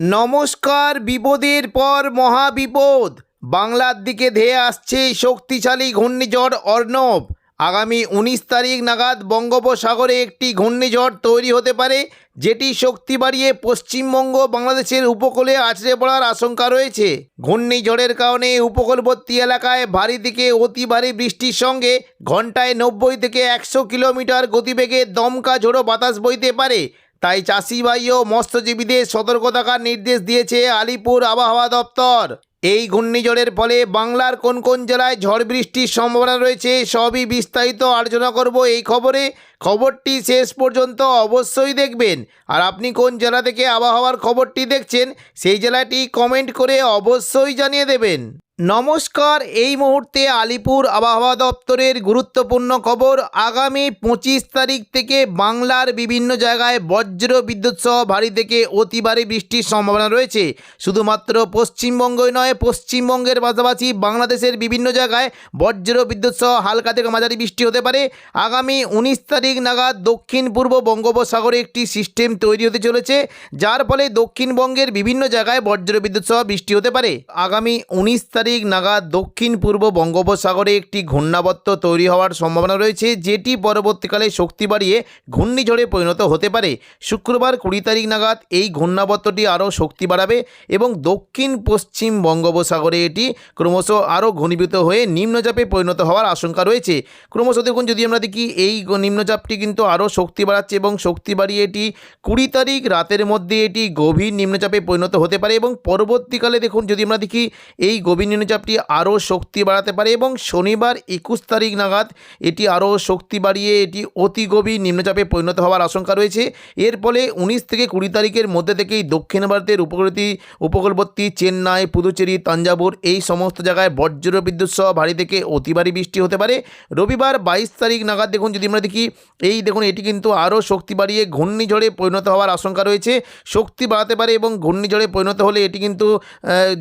নমস্কার, বিপদের পর মহাবিপদ। বাংলার দিকে ধেয়ে আসছে শক্তিশালী ঘূর্ণিঝড় অর্ণব। আগামী উনিশ তারিখ নাগাদ বঙ্গোপসাগরে একটি ঘূর্ণিঝড় তৈরি হতে পারে, যেটি শক্তি বাড়িয়ে পশ্চিমবঙ্গ বাংলাদেশের উপকূলে আছড়ে পড়ার আশঙ্কা রয়েছে। ঘূর্ণিঝড়ের কারণে উপকূলবর্তী এলাকায় ভারী থেকে অতি ভারী বৃষ্টির সঙ্গে ঘন্টায় নব্বই থেকে একশো কিলোমিটার গতিবেগে দমকা ঝোড়ো বাতাস বইতে পারে। তাই চাষিবাই ও মৎস্যজীবীদের সতর্ক থাকার নির্দেশ দিয়েছে আলিপুর আবহাওয়া দপ্তর। এই ঘূর্ণিঝড়ের ফলে বাংলার কোন কোন জেলায় ঝড় বৃষ্টির সম্ভাবনা রয়েছে সবই বিস্তারিত আলোচনা করব এই খবরে। খবরটি শেষ পর্যন্ত অবশ্যই দেখবেন। আর আপনি কোন জেলা থেকে আবহাওয়ার খবরটি দেখছেন, সেই জেলাটি কমেন্ট করে অবশ্যই জানিয়ে দেবেন। নমস্কার, এই মুহূর্তে আলিপুর আবহাওয়া দপ্তরের গুরুত্বপূর্ণ খবর। আগামী পঁচিশ তারিখ থেকে বাংলার বিভিন্ন জায়গায় বজ্র বিদ্যুৎ সহ ভারী থেকে অতি ভারী বৃষ্টির সম্ভাবনা রয়েছে। শুধুমাত্র পশ্চিমবঙ্গই নয়, পশ্চিমবঙ্গের পাশাপাশি বাংলাদেশের বিভিন্ন জায়গায় বজ্র বিদ্যুৎ সহ হালকা থেকে মাঝারি বৃষ্টি হতে পারে। আগামী উনিশ তারিখ নাগাদ দক্ষিণ পূর্ব বঙ্গোপসাগরে একটি সিস্টেম তৈরি হতে চলেছে, যার ফলে দক্ষিণবঙ্গের বিভিন্ন জায়গায় বজ্র বিদ্যুৎ সহ বৃষ্টি হতে পারে। আগামী উনিশ তারিখ নাগাদ দক্ষিণ পূর্ব বঙ্গোপসাগরে একটি ঘূর্ণাবর্ত তৈরি হওয়ার সম্ভাবনা রয়েছে, যেটি পরবর্তীকালে শক্তি বাড়িয়ে ঘূর্ণিঝড়ে পরিণত হতে পারে। শুক্রবার কুড়ি তারিখ নাগাদ এই ঘূর্ণাবর্তটি আরও শক্তি বাড়াবে এবং দক্ষিণ পশ্চিম বঙ্গোপসাগরে এটি ক্রমশ আরও ঘনীভূত হয়ে নিম্নচাপে পরিণত হওয়ার আশঙ্কা রয়েছে। ক্রমশ দেখুন, যদি আমরা দেখি, এই নিম্নচাপটি কিন্তু আরও শক্তি বাড়াচ্ছে এবং শক্তি বাড়িয়ে এটি কুড়ি তারিখ রাতের মধ্যে এটি গভীর নিম্নচাপে পরিণত হতে পারে এবং পরবর্তীকালে দেখুন, যদি আমরা দেখি, এই গভীর নিম্নচাপটি আরও শক্তি বাড়াতে পারে এবং শনিবার একুশ তারিখ নাগাদ এটি আরও শক্তি বাড়িয়ে এটি অতি গভীর নিম্নচাপে পরিণত হওয়ার আশঙ্কা রয়েছে। এর ফলে উনিশ থেকে কুড়ি তারিখের মধ্যে থেকেই দক্ষিণ ভারতের উপকূলবর্তী উপকূলবর্তী চেন্নাই, পুদুচেরি তাঞ্জাবুর এই সমস্ত জায়গায় বজ্র বিদ্যুৎ সহ ভারী থেকে অতি ভারী বৃষ্টি হতে পারে। রবিবার বাইশ তারিখ নাগাদ দেখুন যদি আমরা দেখি, এই দেখুন এটি কিন্তু আরও শক্তি বাড়িয়ে ঘূর্ণিঝড়ে পরিণত হওয়ার আশঙ্কা রয়েছে। শক্তি বাড়াতে পারে এবং ঘূর্ণিঝড়ে পরিণত হলে এটি কিন্তু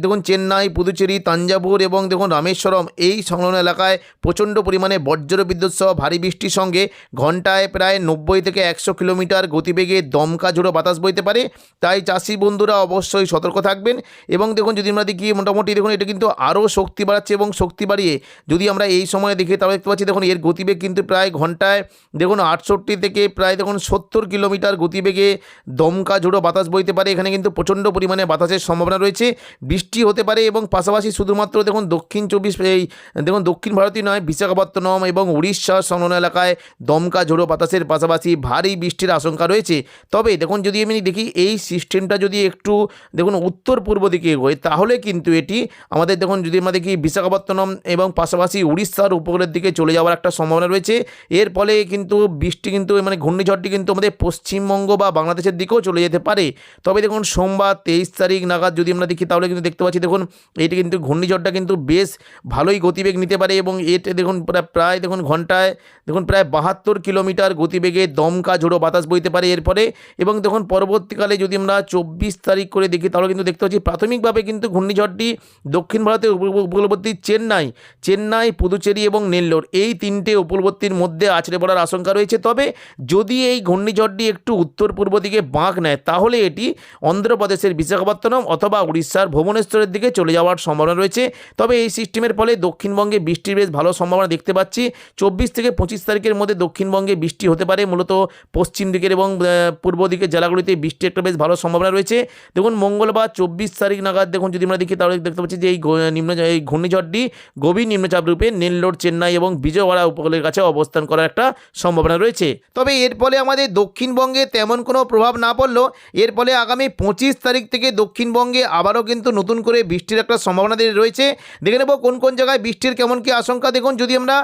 দেখুন চেন্নাই, পুদুচেরি তাঞ্জাবুর এবং দেখুন রামেশ্বরম, এই সংলগ্ন এলাকায় প্রচণ্ড পরিমাণে বজ্র বিদ্যুৎ সহ ভারী বৃষ্টির সঙ্গে ঘন্টায় প্রায় নব্বই থেকে একশো কিলোমিটার গতিবেগে দমকা ঝোড়ো বাতাস বইতে পারে। তাই চাষি বন্ধুরা অবশ্যই সতর্ক থাকবেন এবং দেখুন যদি আমরা দেখি মোটামুটি দেখুন এটা কিন্তু আরও শক্তি বাড়াচ্ছে এবং শক্তি বাড়িয়ে যদি আমরা এই সময় দেখি তাহলে দেখতে পাচ্ছি দেখুন এর গতিবেগ কিন্তু প্রায় ঘন্টায় দেখুন আটষট্টি থেকে প্রায় দেখুন সত্তর কিলোমিটার গতিবেগে দমকা ঝোড়ো বাতাস বইতে পারে। এখানে কিন্তু প্রচণ্ড পরিমাণে বাতাসের সম্ভাবনা রয়েছে। বৃষ্টি হতে পারে এবং পাশাপাশি শুধুমাত্র দেখুন দক্ষিণ চব্বিশ, এই দেখুন দক্ষিণ ভারতই নয়, বিশাখাপত্তনম এবং উড়িষ্যা সংলগ্ন এলাকায় দমকা ঝোড়ো বাতাসের পাশাপাশি ভারী বৃষ্টির আশঙ্কা রয়েছে। তবে দেখুন যদি আমি দেখি এই সিস্টেমটা যদি একটু দেখুন উত্তর পূর্ব দিকে এগোয়, তাহলে কিন্তু এটি আমাদের দেখুন যদি আমরা দেখি বিশাখাপত্তনম এবং পাশাপাশি উড়িষ্যার উপকূলের দিকে চলে যাওয়ার একটা সম্ভাবনা রয়েছে। এর ফলে কিন্তু বৃষ্টি কিন্তু মানে ঘূর্ণিঝড়টি কিন্তু আমাদের পশ্চিমবঙ্গ বা বাংলাদেশের দিকেও চলে যেতে পারে। তবে দেখুন সোমবার তেইশ তারিখ নাগাদ যদি আমরা দেখি, তাহলে কিন্তু দেখতে পাচ্ছি দেখুন এটি কিন্তু ঘূর্ণিঝড়টা কিন্তু বেশ ভালোই গতিবেগ নিতে পারে এবং এতে দেখুন প্রায় দেখুন ঘন্টায়, দেখুন প্রায় বাহাত্তর কিলোমিটার গতিবেগে দমকা ঝোড়ো বাতাস বইতে পারে এরপরে এবং দেখুন পরবর্তীকালে যদি আমরা চব্বিশ তারিখ করে দেখি তাহলে কিন্তু দেখতে পাচ্ছি প্রাথমিকভাবে কিন্তু ঘূর্ণিঝড়টি দক্ষিণ ভারতের উপ- উপকূলবর্তী চেন্নাই চেন্নাই, পুদুচেরি এবং নেল্লোর এই তিনটে উপকূলবর্তীর মধ্যে আছড়ে পড়ার আশঙ্কা রয়েছে। তবে যদি এই ঘূর্ণিঝড়টি একটু উত্তর পূর্ব দিকে বাঁক নেয় তাহলে এটি অন্ধ্রপ্রদেশের বিশাখাপত্তনম অথবা উড়িষ্যার ভুবনেশ্বরের দিকে চলে যাওয়ার সম্ভাবনা রয়েছে। তবে এই সিস্টেমের ফলে দক্ষিণবঙ্গে বৃষ্টির বেশ ভালো সম্ভাবনা দেখতে পাচ্ছি। চব্বিশ থেকে পঁচিশ তারিখের মধ্যে দক্ষিণবঙ্গে বৃষ্টি হতে পারে, মূলত পশ্চিম দিকের এবং পূর্ব দিকের জেলাগুলিতে বৃষ্টি একটা বেশ ভালো সম্ভাবনা রয়েছে। দেখুন, মঙ্গলবার চব্বিশ তারিখ নাগাদ দেখুন, যদি আমরা দেখি তাহলে দেখতে পাচ্ছি যে এই নিম্ন এই ঘূর্ণিঝড়টি গভীর নিম্নচাপ রূপে নেল্লোর, চেন্নাই এবং বিজয়ওয়াড়া উপকূলের কাছে অবস্থান করার একটা সম্ভাবনা রয়েছে। তবে এর ফলে আমাদের দক্ষিণবঙ্গে তেমন কোনো প্রভাব না পড়লেও এর ফলে আগামী পঁচিশ তারিখ থেকে দক্ষিণবঙ্গে আবারও কিন্তু নতুন করে বৃষ্টির একটা সম্ভাবনা রয়েছে। দেখে নেব কোন কোন জায়গায় বৃষ্টির কেমন কি আশঙ্কা। দেখুন, যদি আমরা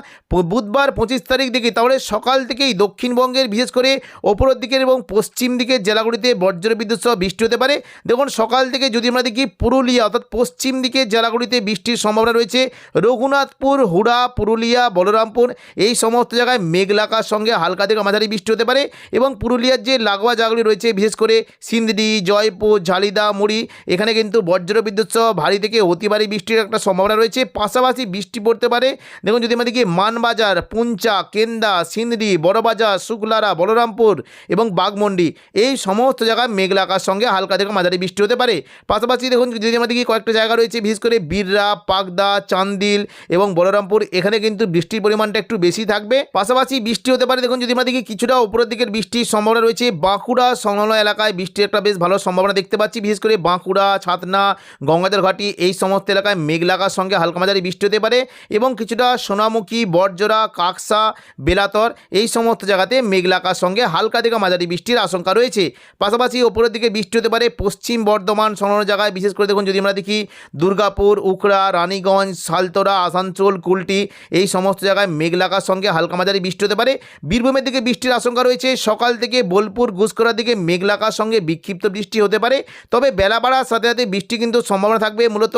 বুধবার পঁচিশ তারিখ দেখি, তাহলে সকাল থেকেই দক্ষিণবঙ্গের, বিশেষ করে ওপরের দিকের এবং পশ্চিম দিকের জেলাগুলিতে বজ্রবিদ্যুৎ সহ বৃষ্টি হতে পারে। দেখুন, সকাল থেকে যদি আমরা দেখি পুরুলিয়া, অর্থাৎ পশ্চিম দিকের জেলাগুলিতে বৃষ্টির সম্ভাবনা রয়েছে। রঘুনাথপুর, হুড়া, পুরুলিয়া, বলরামপুর, এই সমস্ত জায়গায় মেঘলাকার সঙ্গে হালকা থেকে মাঝারি বৃষ্টি হতে পারে এবং পুরুলিয়ার যে লাগোয়া জায়গাগুলি রয়েছে, বিশেষ করে সিন্দি জয়পুর, ঝালিদা, মুড়ি, এখানে কিন্তু বজ্রবিদ্যুৎ সহ ভারী থেকে অতি ভারী বৃষ্টি বৃষ্টির একটা সম্ভাবনা রয়েছে। পাশাপাশি বৃষ্টি পড়তে পারে। দেখুন, যদি আমাদেরকে মানবাজার, পুঞ্চা, কেন্দা সিন্দ্রি বড়বাজার, শুক্লারা, বলরামপুর এবং বাগমন্ডি এই সমস্ত জায়গায় মেঘলা আকাশ সঙ্গে হালকা থেকে মাঝারি বৃষ্টি হতে পারে। পাশাপাশি দেখুন, যদি আমাদেরকে কয়েকটা জায়গা রয়েছে, বিশেষ করে বীররা পাকদা চান্দিল এবং বলরামপুর, এখানে কিন্তু বৃষ্টির পরিমাণটা একটু বেশি থাকবে। পাশাপাশি বৃষ্টি হতে পারে। দেখুন, যদি আমাদেরকে কিছুটা উপরের দিকের বৃষ্টির সম্ভাবনা রয়েছে, বাঁকুড়া সংলগ্ন এলাকায় বৃষ্টির একটা বেশ ভালো সম্ভাবনা দেখতে পাচ্ছি। বিশেষ করে বাঁকুড়া, ছাতনা, গঙ্গাধর ঘাটি, এই সমস্ত এলাকায় মেঘলাকার সঙ্গে হালকা মাঝারি বৃষ্টি হতে পারে এবং কিছুটা সোনামুখী, বটজোড়া, কাকসা, বেলাতর এই সমস্ত জায়গাতে মেঘলাকার সঙ্গে হালকা থেকে মাঝারি বৃষ্টির আশঙ্কা রয়েছে। পাশাপাশি ওপরের দিকে বৃষ্টি হতে পারে পশ্চিম বর্ধমান সংলগ্ন জায়গায়। বিশেষ করে দেখুন, যদি আমরা দেখি দুর্গাপুর, উখড়া, রানীগঞ্জ সালতোরা আসানসোল, কুলটি এই সমস্ত জায়গায় মেঘলাকার সঙ্গে হালকা মাঝারি বৃষ্টি হতে পারে। বীরভূমের দিকে বৃষ্টির আশঙ্কা রয়েছে। সকাল থেকে বোলপুর ঘুষকরার দিকে মেঘলাকার সঙ্গে বিক্ষিপ্ত বৃষ্টি হতে পারে। তবে বেলা বাড়ার সাথে সাথে বৃষ্টি কিন্তু সম্ভাবনা থাকবে। মূলত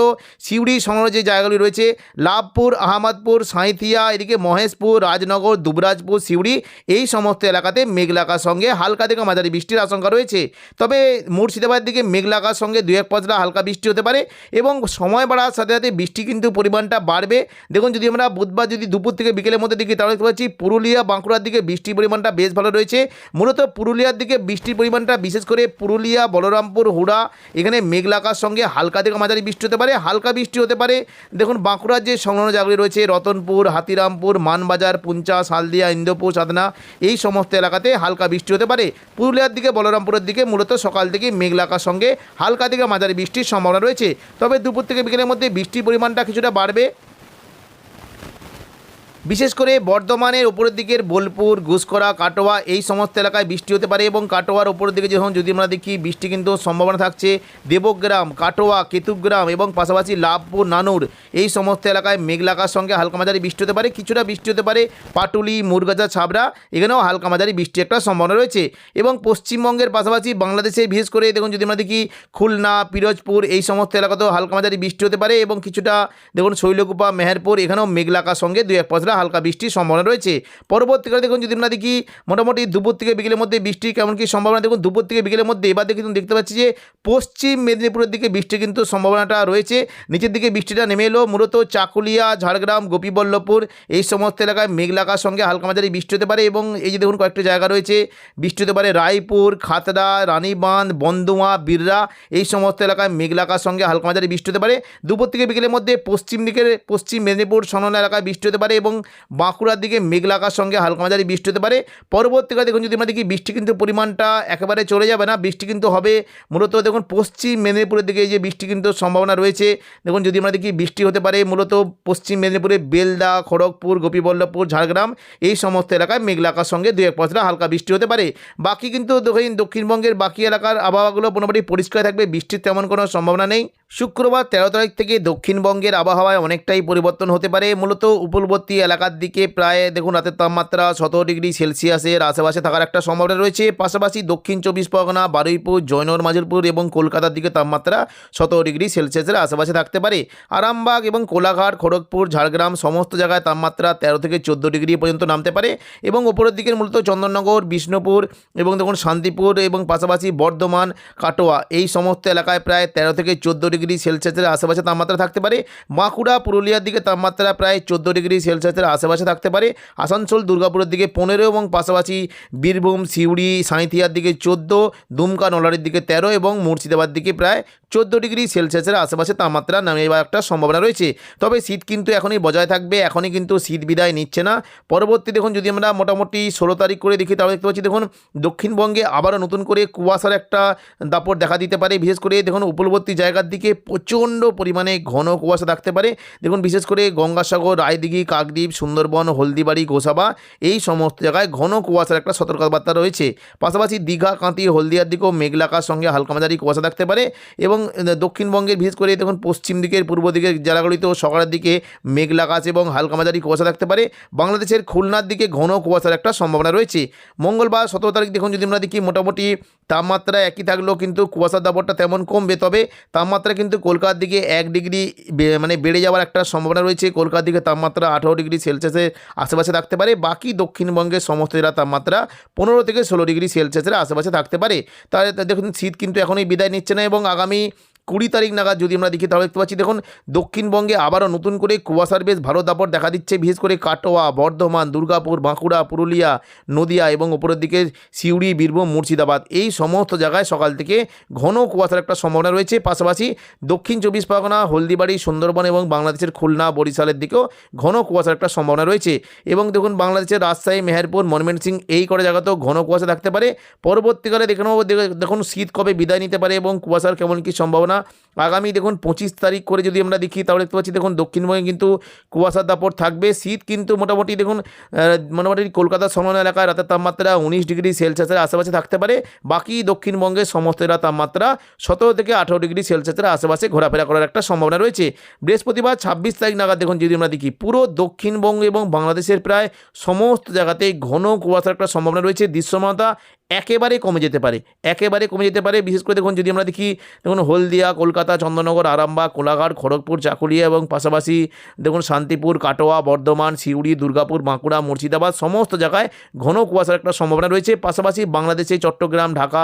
সিউড়ি সংলগ্ন যে জায়গাগুলি রয়েছে, লাভপুর, আহমদপুর, সাঁইথিয়া, এদিকে মহেশপুর, রাজনগর, দুবরাজপুর, সিউড়ি, এই সমস্ত এলাকাতে মেঘলাকার সঙ্গে হালকা থেকে মাঝারি বৃষ্টির আশঙ্কা রয়েছে। তবে মুর্শিদাবাদের দিকে মেঘলাকার সঙ্গে দু এক পাঁচটা হালকা বৃষ্টি হতে পারে এবং সময় বাড়ার সাথে সাথে বৃষ্টি কিন্তু পরিমাণটা বাড়বে। দেখুন, যদি আমরা বুধবার যদি দুপুর থেকে বিকেলের মধ্যে দিকে তাহলে দেখতে পাচ্ছি পুরুলিয়া, বাঁকুড়ার দিকে বৃষ্টির পরিমাণটা বেশ ভালো রয়েছে। মূলত পুরুলিয়ার দিকে বৃষ্টির পরিমাণটা বিশেষ করে পুরুলিয়া, বলরামপুর, হুড়া, এখানে মেঘলাকার সঙ্গে হালকা থেকে মাঝারি বৃষ্টি হতে পারে। হালকা বৃষ্টি হতে পারে। দেখুন, বাঁকুড়ার যে সংলগ্ন জায়গাগুলি রয়েছে, রতনপুর, হাতিরামপুর, মানবাজার, পুঞ্চা সালদিয়া ইন্দোপুর সাধনা, এই সমস্ত এলাকাতে হালকা বৃষ্টি হতে পারে। পুরুলিয়ার দিকে, বলরামপুরের দিকে, মূলত সকাল থেকে মেঘলাকার সঙ্গে হালকা থেকে মাঝারি বৃষ্টির সম্ভাবনা রয়েছে। তবে দুপুর থেকে বিকেলের মধ্যে বৃষ্টির পরিমাণটা কিছুটা বাড়বে। বিশেষ করে বর্ধমানের উপরের দিকের বোলপুর ঘুষকরা কাটোয়া এই সমস্ত এলাকায় বৃষ্টি হতে পারে এবং কাটোয়ার উপরের দিকে যখন যদি আমরা দেখি, বৃষ্টি কিন্তু সম্ভাবনা থাকছে। দেবগ্রাম, কাটোয়া কেতুগ্রাম এবং পাশাপাশি লাভপুর, নানুর এই সমস্ত এলাকায় মেঘলাকার সঙ্গে হালকা মাঝারি বৃষ্টি হতে পারে। কিছুটা বৃষ্টি হতে পারে পাটুলি, মুরগাজা, ছাবড়া, এখানেও হালকা মাঝারি বৃষ্টি একটা সম্ভাবনা রয়েছে এবং পশ্চিমবঙ্গের পাশাপাশি বাংলাদেশে বিশেষ করে দেখুন যদি আমরা দেখি, খুলনা, পিরোজপুর এই সমস্ত এলাকাতেও হালকা মাঝারি বৃষ্টি হতে পারে এবং কিছুটা দেখুন শৈলকুপা, মেহেরপুর, এখানেও মেঘলাকার সঙ্গে দু এক পশলা হালকা বৃষ্টির সম্ভাবনা রয়েছে। পরবর্তীকালে দেখুন যদি আমরা দেখি, মোটামুটি দুপুর থেকে বিকেলের মধ্যে বৃষ্টির কেমন কি সম্ভাবনা, দেখুন দুপুর থেকে বিকেলের মধ্যে এবার দেখে কিন্তু দেখতে পাচ্ছি যে পশ্চিম মেদিনীপুরের দিকে বৃষ্টি কিন্তু সম্ভাবনাটা রয়েছে। নিচের দিকে বৃষ্টিটা নেমে এলো, মূলত চাকুলিয়া, ঝাড়গ্রাম, গোপীবল্লভপুর এই সমস্ত এলাকায় মেঘলাকার সঙ্গে হালকা মাঝারি বৃষ্টি হতে পারে এবং এই যে দেখুন কয়েকটি জায়গা রয়েছে, বৃষ্টি হতে পারে রায়পুর, খাতড়া, রানীবাঁধ, বন্দুয়া, বিররা এই সমস্ত এলাকায় মেঘলাকার সঙ্গে হালকা মাঝারি বৃষ্টি হতে পারে। দুপুর থেকে বিকেলের মধ্যে পশ্চিম দিকের, পশ্চিম মেদিনীপুর, সনন এলাকায় বৃষ্টি হতে পারে এবং বাঁকুড়ার দিকে মেঘলাকার সঙ্গে হালকা মাঝারি বৃষ্টি হতে পারে। পরবর্তীকালে দেখুন যদি আমরা দেখি বৃষ্টি কিন্তু পরিমাণটা একেবারে চলে যাবে না, বৃষ্টি কিন্তু হবে। মূলত দেখুন পশ্চিম মেদিনীপুরের দিকে যে বৃষ্টি কিন্তু সম্ভাবনা রয়েছে। দেখুন যদি আমরা দেখি বৃষ্টি হতে পারে, মূলত পশ্চিম মেদিনীপুরে বেলদা, খড়গপুর, গোপীবল্লভপুর, ঝাড়গ্রাম এই সমস্ত এলাকায় মেঘলাকার সঙ্গে দু এক পশলা হালকা বৃষ্টি হতে পারে। বাকি কিন্তু দেখুন দক্ষিণবঙ্গের বাকি এলাকার আবহাওয়াগুলো মোটামুটি পরিষ্কার থাকবে, বৃষ্টির তেমন কোনো সম্ভাবনা নেই। শুক্রবার তেরো তারিখ থেকে দক্ষিণবঙ্গের আবহাওয়ায় অনেকটাই পরিবর্তন হতে পারে। মূলত উপকূলবর্তী এলাকার দিকে প্রায় দেখুন রাতের তাপমাত্রা সতেরো ডিগ্রি সেলসিয়াসের আশেপাশে থাকার একটা সম্ভাবনা রয়েছে। পাশাপাশি দক্ষিণ চব্বিশ পরগনা, বারুইপুর, জয়নগর মাজলপুর এবং কলকাতার দিকে তাপমাত্রা সতেরো ডিগ্রি সেলসিয়াসের আশেপাশে থাকতে পারে। আরামবাগ এবং কোলাঘাট, খড়গপুর, ঝাড়গ্রাম সমস্ত জায়গায় তাপমাত্রা তেরো থেকে চোদ্দ ডিগ্রি পর্যন্ত নামতে পারে এবং উপরের দিকের মূলত চন্দননগর, বিষ্ণুপুর এবং দেখুন শান্তিপুর এবং পাশাপাশি বর্ধমান, কাটোয়া এই সমস্ত এলাকায় প্রায় তেরো থেকে চোদ্দ ডিগ্রি সেলসিয়াসের আশেপাশে তাপমাত্রা থাকতে পারে। বাঁকুড়া, পুরুলিয়ার দিকে তাপমাত্রা প্রায় চোদ্দ ডিগ্রি সেলসিয়াসের আশেপাশে থাকতে পারে। আসানসোল, দুর্গাপুরের দিকে পনেরো এবং পাশাপাশি বীরভূম, সিউড়ি, সাঁইথিয়ার দিকে চোদ্দ, দুমকা নলারির দিকে তেরো এবং মুর্শিদাবাদ দিকে প্রায় চোদ্দ ডিগ্রি সেলসিয়াসের আশেপাশে তাপমাত্রা নামে যাওয়ার একটা সম্ভাবনা রয়েছে। তবে শীত কিন্তু এখনই বজায় থাকবে, এখনই কিন্তু শীত বিদায় নিচ্ছে না। পরবর্তী দেখুন, যদি আমরা মোটামুটি ষোলো তারিখ করে দেখি, তাহলে দেখতে পাচ্ছি, দেখুন, দক্ষিণবঙ্গে আবারও নতুন করে কুয়াশার একটা দাপট দেখা দিতে পারে। বিশেষ করে, দেখুন উপলবর্তী জায়গার দিকে প্রচণ্ড পরিমাণে ঘন কুয়াশা থাকতে পারে। দেখুন, বিশেষ করে গঙ্গাসাগর, রায়দিঘি, কাকদ্বীপ, সুন্দরবন, হলদিবাড়ি, গোসাবা, এই সমস্ত জায়গায় ঘন কুয়াশার একটা সতর্কবার্তা রয়েছে। পাশাপাশি দীঘা কাঁতি হলদিয়ার দিকেও মেঘলাকার সঙ্গে হালকা মাঝারি কুয়াশা থাকতে পারে এবং দক্ষিণবঙ্গের, বিশেষ করে দেখুন, পশ্চিম দিকের, পূর্ব দিকের, জেলাগুলিতেও সকালের দিকে মেঘলা আকাশ এবং হালকা মাঝারি কুয়াশা থাকতে পারে। বাংলাদেশের খুলনার দিকে ঘন কুয়াশার একটা সম্ভাবনা রয়েছে। মঙ্গলবার সতেরো তারিখ দেখুন, যদি আমরা দেখি, মোটামুটি তাপমাত্রা একই থাকলেও কিন্তু কুয়াশার দাপটটা তেমন কমবে। তবে তাপমাত্রা কিন্তু কলকাতার দিকে এক ডিগ্রি মানে বেড়ে যাওয়ার একটা সম্ভাবনা রয়েছে। কলকাতার দিকে তাপমাত্রা আঠারো ডিগ্রি সেলসিয়াসের আশেপাশে থাকতে পারে। বাকি দক্ষিণবঙ্গের সমস্ত জেলার তাপমাত্রা পনেরো থেকে ষোলো ডিগ্রি সেলসিয়াসের আশেপাশে থাকতে পারে। তাহলে দেখুন, শীত কিন্তু এখনই বিদায় নিচ্ছে না এবং আগামী কুড়ি তারিখ নাগাদ যদি আমরা দেখি, তাহলে দেখতে পাচ্ছি, দেখুন, দক্ষিণবঙ্গে আবারও নতুন করে কুয়াশার বেশ ভালো দাপট দেখা দিচ্ছে, বিশেষ করে কাটোয়া, বর্ধমান, দুর্গাপুর, বাঁকুড়া, পুরুলিয়া, নদিয়া এবং উপরের দিকে সিউড়ি, বীরভূম, মুর্শিদাবাদ। এই সমস্ত জায়গায় সকাল থেকে ঘন কুয়াশার একটা সম্ভাবনা রয়েছে। পাশাপাশি দক্ষিণ চব্বিশ পরগনা, হলদিবাড়ি, সুন্দরবন এবং বাংলাদেশের খুলনা, বরিশালের দিকেও ঘন কুয়াশার একটা সম্ভাবনা রয়েছে। এবং দেখুন, বাংলাদেশের রাজশাহী, মেহেরপুর মনমেন সিং এই করে জায়গাতেও ঘন কুয়াশা থাকতে পারে। পরবর্তীকালে দেখে নেব, দেখ- দেখুন, শীত কবে বিদায় নিতে পারে এবং কুয়াশার কেমন কী সম্ভাবনা আগামী দেখুন পঁচিশ তারিখ করে যদি আমরা দেখি, তাহলে দেখতে পাচ্ছি দেখুন দক্ষিণবঙ্গে কিন্তু কুয়াশার দাপট থাকবে। শীত কিন্তু মোটামুটি দেখুন মোটামুটি কলকাতার সংলগ্ন এলাকায় রাতের তাপমাত্রা উনিশ ডিগ্রি সেলসিয়াসের আশেপাশে থাকতে পারে। বাকি দক্ষিণবঙ্গের সমস্ত এলাকার তাপমাত্রা সতেরো থেকে আঠেরো ডিগ্রি সেলসিয়াসের আশেপাশে ঘোরাফেরা করার একটা সম্ভাবনা রয়েছে। বৃহস্পতিবার ছাব্বিশ তারিখ নাগাদ দেখুন যদি আমরা দেখি, পুরো দক্ষিণবঙ্গ এবং বাংলাদেশের প্রায় সমস্ত জায়গাতেই ঘন কুয়াশার একটা সম্ভাবনা রয়েছে। দৃশ্যমানতা একেবারে কমে যেতে পারে একেবারে কমে যেতে পারে। বিশেষ করে দেখুন, যদি আমরা দেখি, দেখুন, হলদিয়া, কলকাতা চন্দননগর আরামবাগ, কোলাঘাট, খড়গপুর, চাকুলিয়া এবং পাশাপাশি দেখুন, শান্তিপুর, কাটোয়া, বর্ধমান সিউড়ি দুর্গাপুর, বাঁকুড়া, মুর্শিদাবাদ, সমস্ত জায়গায় ঘন কুয়াশার একটা সম্ভাবনা রয়েছে। পাশাপাশি বাংলাদেশে চট্টগ্রাম, ঢাকা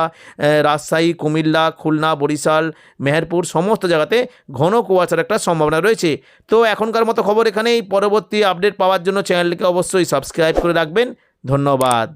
রাজশাহী, কুমিল্লা, খুলনা, বরিশাল, মেহেরপুর, সমস্ত জায়গাতে ঘন কুয়াশার একটা সম্ভাবনা রয়েছে। তো এখনকার মতো খবর এখানেই। পরবর্তী আপডেট পাওয়ার জন্য চ্যানেলকে অবশ্যই সাবস্ক্রাইব করে রাখবেন। ধন্যবাদ।